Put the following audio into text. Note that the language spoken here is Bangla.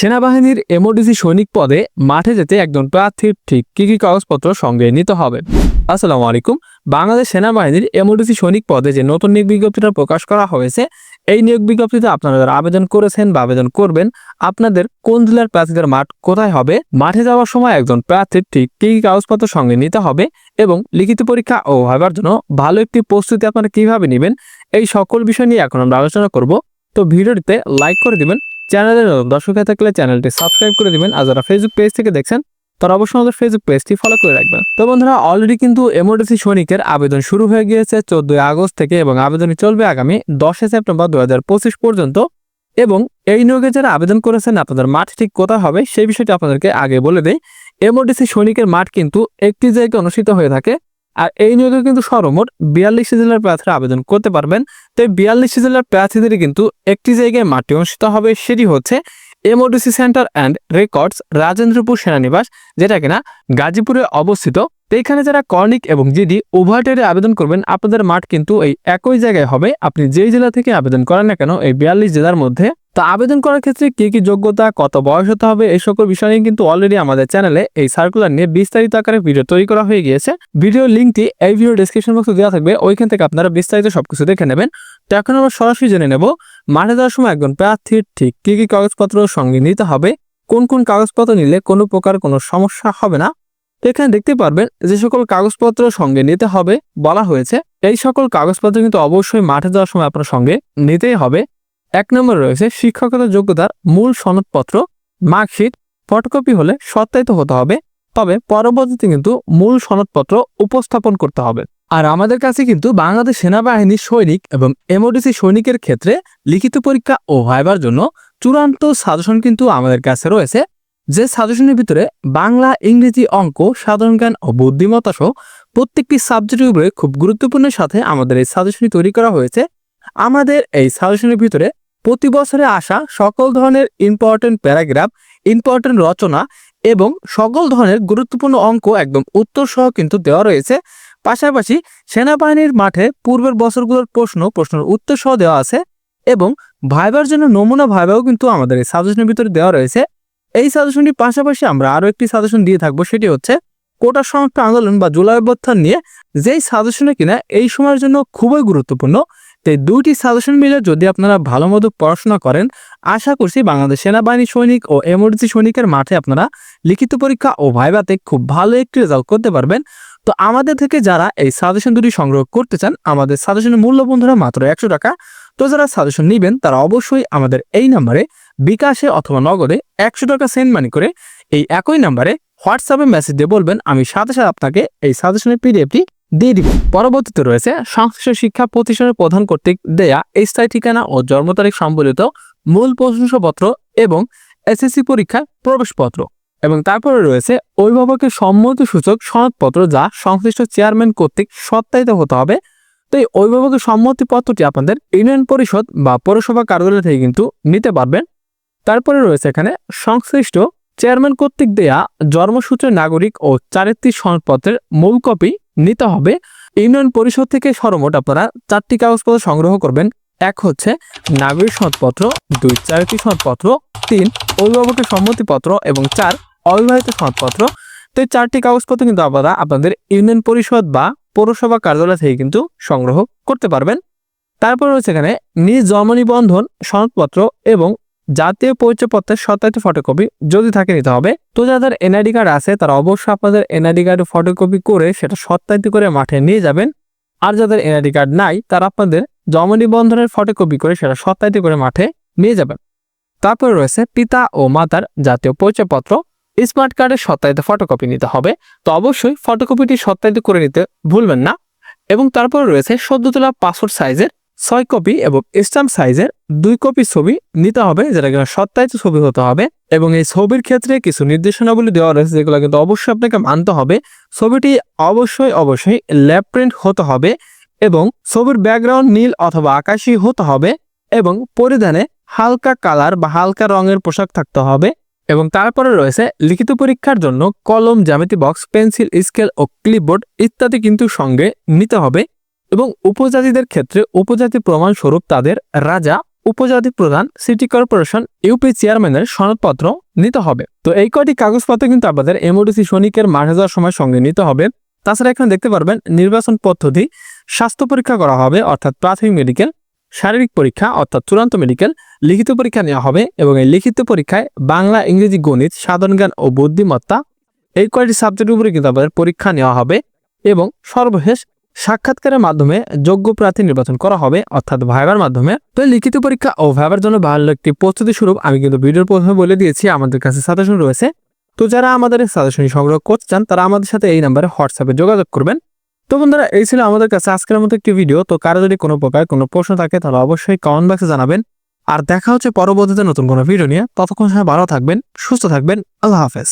সেনাবাহিনীর এমওডিসি সৈনিক পদে মাঠে যেতে একজন প্রার্থীর ঠিক কি কি কাগজপত্র সঙ্গে নিতে হবে? আসসালামু আলাইকুম। বাংলাদেশ সেনাবাহিনীর এমওডিসি সৈনিক পদে যে নতুন নিয়োগ বিজ্ঞপ্তিটা প্রকাশ করা হয়েছে, এই নিয়োগ বিজ্ঞপ্তিতে আপনারা যারা আবেদন করেছেন বা আবেদন করবেন, আপনাদের কোন জেলার প্রার্থীদের মাঠ কোথায় হবে, মাঠে যাওয়ার সময় একজন প্রার্থীর ঠিক কি কি কাগজপত্র সঙ্গে নিতে হবে এবং লিখিত পরীক্ষা ও ভাবার জন্য ভালো একটি প্রস্তুতি আপনারা কীভাবে নেবেন, এই সকল বিষয় নিয়ে এখন আমরা আলোচনা করব। তো ভিডিওটিতে লাইক করে দিবেন চ্যানেলে দর্শক হয়ে থাকলে চ্যানেলটি সাবস্ক্রাইব করে দিবেন, আর যারা ফেসবুক পেজ থেকে দেখছেন, তারা অবশ্যই আমাদের ফেসবুক পেজটি ফলো করে রাখবেন। তো বন্ধুরা অলরেডি কিন্তু এমওডিসি সৈনিকের আবেদন শুরু হয়ে গিয়েছে চোদ্দই আগস্ট থেকে এবং আবেদনটি চলবে আগামী দশই সেপ্টেম্বর দুই হাজার পঁচিশ পর্যন্ত। এবং এই নিয়োগে যারা আবেদন করেছেন, আপনাদের মাঠ ঠিক কোথায় হবে, সেই বিষয়টি আপনাদেরকে আগে বলে দেই। এমওডিসি সৈনিকের মাঠ কিন্তু একটি জায়গায় অনুষ্ঠিত হয়ে থাকে আর এই নিয়োগে কিন্তু সর্বমোট বিয়াল্লিশ জেলার প্রার্থীরা আবেদন করতে পারবেন। তো এই বিয়াল্লিশ জেলার প্রার্থীদের কিন্তু একটি জায়গায় মাটি অনুষ্ঠিত হবে, সেটি হচ্ছে MODC center and records Rajendrapur সেনানিবাস, যেটা কিনা গাজীপুরে অবস্থিত তো এখানে যারা কর্নিক এবং জিডি উভয় ট্রেডে আবেদন করবেন, আপনাদের মাঠ কিন্তু এই একই জায়গায় হবে। আপনি যেই জেলা থেকে আবেদন করেন না কেন, এই বিয়াল্লিশ জেলার মধ্যে। তো আবেদন করার ক্ষেত্রে কি কি যোগ্যতা, কত বয়স হতে হবে, এই সকল বিষয় নিয়ে কিন্তু অলরেডি আমাদের চ্যানেলে এই সার্কুলার নিয়ে বিস্তারিত আকারে ভিডিও তৈরি করা হয়ে গিয়েছে। ভিডিও লিঙ্কটি এই ভিডিও ডিসক্রিপশন বক্সে দেওয়া থাকবে, ওইখান থেকে আপনারা বিস্তারিত সবকিছু দেখে নেবেন। তো এখন আমরা সরাসরি জেনে নেব, মাঠে যাওয়ার সময় একজন প্রার্থীর ঠিক কি কি কাগজপত্র সঙ্গে নিতে হবে, কোন কোন কাগজপত্র নিলে কোনো প্রকার কোনো সমস্যা হবে না এখানে দেখতে পারবেন যে সকল কাগজপত্র সঙ্গে নিতে হবে বলা হয়েছে। এই সকল কাগজপত্র কিন্তু অবশ্যই মাঠে যাওয়ার সময় আপনার সঙ্গে নিতেই হবে। এক নম্বরে রয়েছে শিক্ষকতার যোগ্যতার মূল সনদপত্র, মার্কশিট, ফটোকপি হলে সত্যায়িত হতে হবে। তবে পরবর্তীতে কিন্তু মূল সনদপত্র উপস্থাপন করতে হবে। আর আমাদের কাছে কিন্তু বাংলাদেশ সেনাবাহিনীর সৈনিক এবং এমওডিসি সৈনিকের ক্ষেত্রে লিখিত পরীক্ষা ও ভাইবার জন্য চূড়ান্ত সাজেশন কিন্তু আমাদের কাছে রয়েছে। যে সাজেশনের ভিতরে বাংলা, ইংরেজি অঙ্ক, সাধারণ জ্ঞান ও বুদ্ধিমত্তা সহ প্রত্যেকটি সাবজেক্টের উপরে খুব গুরুত্বপূর্ণের সাথে আমাদের এই সাজেশনটি তৈরি করা হয়েছে। আমাদের এই সাজেশনের ভিতরে প্রতি বছরে আসা সকল ধরনের ইম্পর্টেন্ট প্যারাগ্রাফ ইম্পর্টেন্ট রচনা এবং সকল ধরনের গুরুত্বপূর্ণ অঙ্ক একদম উত্তর সহ কিন্তু দেওয়া রয়েছে। পাশাপাশি সেনাবাহিনীর মাঠে পূর্বের বছরগুলোর প্রশ্ন, প্রশ্নের উত্তর সহ দেওয়া আছে এবং ভাইবার জন্য নমুনা ভাইবাও কিন্তু আমাদের এই সাজেশনের ভিতরে দেওয়া রয়েছে। এই সাজেশনটির পাশাপাশি আমরা আরও একটি সাজেশন দিয়ে থাকব, সেটি হচ্ছে কোটা সংস্কার আন্দোলন বা জুলাই অভ্যর্থান নিয়ে যেই সাজেশনে কিনা এই সময়ের জন্য খুবই গুরুত্বপূর্ণ। তাই দুইটি সাজেশন মিলে যদি আপনারা ভালো মতো পড়াশোনা করেন, আশা করছি বাংলাদেশ সেনাবাহিনী সৈনিক ও এমার্জেন্সি সৈনিকের মাঠে আপনারা লিখিত পরীক্ষা ও ভাইভাতে খুব ভালো একটি রেজাল্ট করতে পারবেন। তো আমাদের থেকে যারা এই সাজেশন দুটি সংগ্রহ করতে চান, আমাদের সাজেশনের মূল্য বন্ধুরা মাত্র একশো টাকা। তো যারা সাজেশন নেবেন, তারা অবশ্যই আমাদের এই নাম্বারে বিকাশে অথবা নগদে একশো টাকা সেন্ড মানি করে এই একই নাম্বারে হোয়াটসঅ্যাপে মেসেজ দিয়ে বলবেন, আমি সাথে সাথে আপনাকে এই সাজেশনের পিডিএফটি দিয়ে দিব। পরবর্তীতে রয়েছে সংশ্লিষ্ট শিক্ষা প্রতিষ্ঠানের প্রধান কর্তৃক দেয়া স্থায়ী ঠিকানা ও জন্ম তারিখ সম্বলিত মূল প্রশংসাপত্র এবং এসএসসি পরীক্ষার প্রবেশপত্র। এবং তারপরে রয়েছে অভিভাবকের সম্মতি সূচক সনদপত্র যা সংশ্লিষ্ট চেয়ারম্যান কর্তৃক সত্যায়িত হতে হবে। তো এই অভিভাবকের সম্মতিপত্রটি আপনাদের ইউনিয়ন পরিষদ বা পৌরসভা কার্যালয় থেকে কিন্তু নিতে পারবেন। তারপরে রয়েছে এখানে সংশ্লিষ্ট চেয়ারম্যান কর্তৃক দেয়া জন্মসূত্রের নাগরিক ও চারিত্রিক সনদপত্রের মূল কপি নিতে হবে। ইউনিয়ন পরিষদ থেকে সর্বমোট আপনারা চারটি কাগজপত্র সংগ্রহ করবেন। এক হচ্ছে নাগরিক সনদপত্র, দুই চারিত্রিক সনদপত্র, তিন অভিভাবকের সম্মতিপত্র এবং চার অবিবাহিত সনদপত্র। তো এই চারটি কাগজপত্র কিন্তু আপনারা আপনাদের ইউনিয়ন পরিষদ বা পৌরসভা কার্যালয় থেকে কিন্তু সংগ্রহ করতে পারবেন। তারপর রয়েছে এখানে নিজ জন্ম নিবন্ধন, সনদপত্র এবং জাতীয় পরিচয়পত্রের সত্যায়িত ফটোকপি যদি থাকে নিতে হবে। তো যাদের এনআইডি কার্ড আছে তারা অবশ্যই আপনাদের এনআইডি কার্ডের ফটোকপি করে সেটা সত্যায়িত করে মাঠে নিয়ে যাবেন। আর যাদের এনআইডি কার্ড নাই, তারা আপনাদের জন্ম নিবন্ধনের ফটোকপি করে সেটা সত্যায়িত করে মাঠে নিয়ে যাবেন। তারপরে রয়েছে পিতা ও মাতার জাতীয় পরিচয়পত্র। স্মার্ট কার্ডের সত্যায়িত ফটোকপি নিতে হবে। তো অবশ্যই ফটোকপিটি সত্যায়িত করে নিতে ভুলবেন না। এবং তারপরে রয়েছে সদ্য তোলা পাসপোর্ট সাইজের ছয় কপি এবং স্ট্যাম্প সাইজের দুই কপি ছবি নিতে হবে যেটা কিনা সত্যায়িত ছবি হতে হবে, এবং এই ছবির ক্ষেত্রে কিছু নির্দেশনাবলী দেওয়া রয়েছে, যেগুলো কিন্তু অবশ্যই আপনাকে মানতে হবে। ছবিটি অবশ্যই অবশ্যই ল্যাব প্রিন্ট হতে হবে, এবং ছবির ব্যাকগ্রাউন্ড নীল অথবা আকাশি হতে হবে, এবং পরিধানে হালকা কালার বা হালকা রঙের পোশাক থাকতে হবে, এবং তারপরে রয়েছে লিখিত পরীক্ষার জন্য কলম, জ্যামিতি বক্স পেন্সিল স্কেল ও ক্লিপবোর্ড ইত্যাদি কিন্তু সঙ্গে নিতে হবে, এবং উপজাতিদের ক্ষেত্রে উপজাতি প্রমাণস্বরূপ তাদের রাজা উপজাতি প্রধান সিটি কর্পোরেশন ইউপি চেয়ারম্যানের সনদপত্র নিতে হবে। তো এই কয়টি কাগজপত্র কিন্তু আপনাদের এমওডিসি সৈনিকের মাঠে যাওয়ার সময় সঙ্গে নিতে হবে। তাছাড়া এখানে দেখতে পারবেন নির্বাচন পদ্ধতি, স্বাস্থ্য পরীক্ষা করা হবে, অর্থাৎ প্রাথমিক মেডিকেল, শারীরিক পরীক্ষা, অর্থাৎ চূড়ান্ত মেডিকেল, লিখিত পরীক্ষা নেওয়া হবে এবং এই লিখিত পরীক্ষায় বাংলা, ইংরেজি, গণিত, সাধারণ জ্ঞান ও বুদ্ধিমত্তা এই কয়টি সাবজেক্টের উপরে কিন্তু আপনাদের পরীক্ষা নেওয়া হবে এবং সর্বশেষ সাক্ষাৎকারের মাধ্যমে যোগ্য প্রার্থী নির্বাচন করা হবে, অর্থাৎ ভাইবার মাধ্যমে। তো লিখিত পরীক্ষা ও ভাইবার জন্য ভালো একটি প্রস্তুতি স্বরূপ আমি কিন্তু ভিডিওর প্রথমে বলে দিয়েছি, আমাদের কাছে সাজেশন রয়েছে। তো যারা আমাদের সাজেশন সংগ্রহ করতে চান, তারা আমাদের সাথে এই নাম্বারে হোয়াটসঅ্যাপে যোগাযোগ করবেন। তো বন্ধুরা, এই ছিল আমাদের কাছে আজকের মতো একটি ভিডিও। তো কারও যদি কোনো প্রকার কোনো প্রশ্ন থাকে, তাহলে অবশ্যই কমেন্ট বক্সে জানাবেন। আর দেখা হচ্ছে পরবর্তীতে নতুন কোনো ভিডিও নিয়ে। ততক্ষণ সময় ভালো থাকবেন, সুস্থ থাকবেন। আল্লাহ হাফেজ।